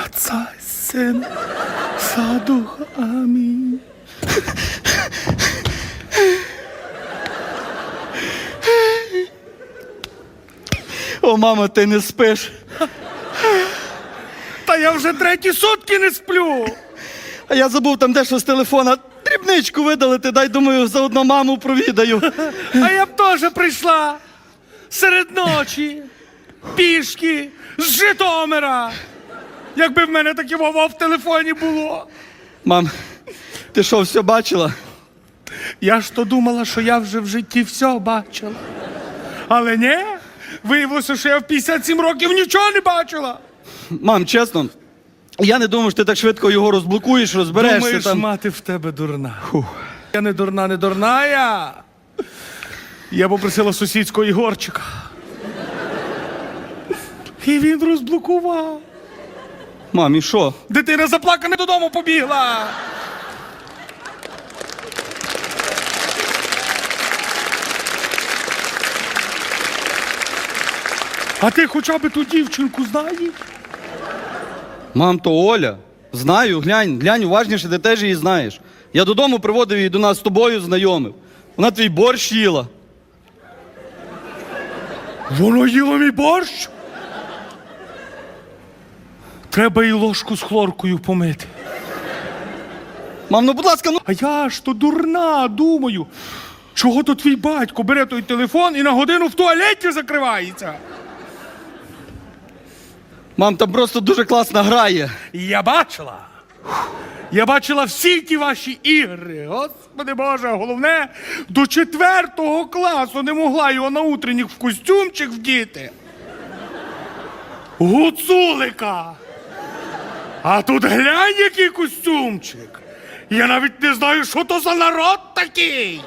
спасай, син, садух, амінь. О, мама, ти не спиш. Та я вже треті сутки не сплю. А я забув там дещо з телефона. Дрібничку видалити, дай думаю, заодно маму провідаю. А я б теж прийшла серед ночі, пішки, з Житомира. Якби в мене таке вово в телефоні було. Мам, ти що, все бачила? Я ж то думала, що я вже в житті все бачила. Але ні, виявилося, що я в 57 років нічого не бачила. Мам, чесно, я не думав, що ти так швидко його розблокуєш, розберешся Думаєш, там. мати в тебе дурна. Я не дурна, не дурна я. Я попросила сусідського Ігорчика. І він розблокував. Мам, і що? Дитина заплакана додому побігла. А ти хоча б ту дівчинку знаєш? Мам, то Оля. Знаю, глянь, глянь уважніше, ти теж її знаєш. Я додому приводив її до нас з тобою знайомив. Вона твій борщ їла. Воно їло мій борщ. Треба і ложку з хлоркою помити. Мам, ну будь ласка, ну. А я ж то дурна, думаю. Чого то твій батько бере той телефон і на годину в туалеті закривається? Мам, там просто дуже класна гра є. Я бачила. Я бачила всі ті ваші ігри. Господи Боже, головне, до четвертого класу не могла його на утренніх в костюмчик вдіти. Гуцулика. А тут глянь, який костюмчик. Я навіть не знаю, що то за народ такий.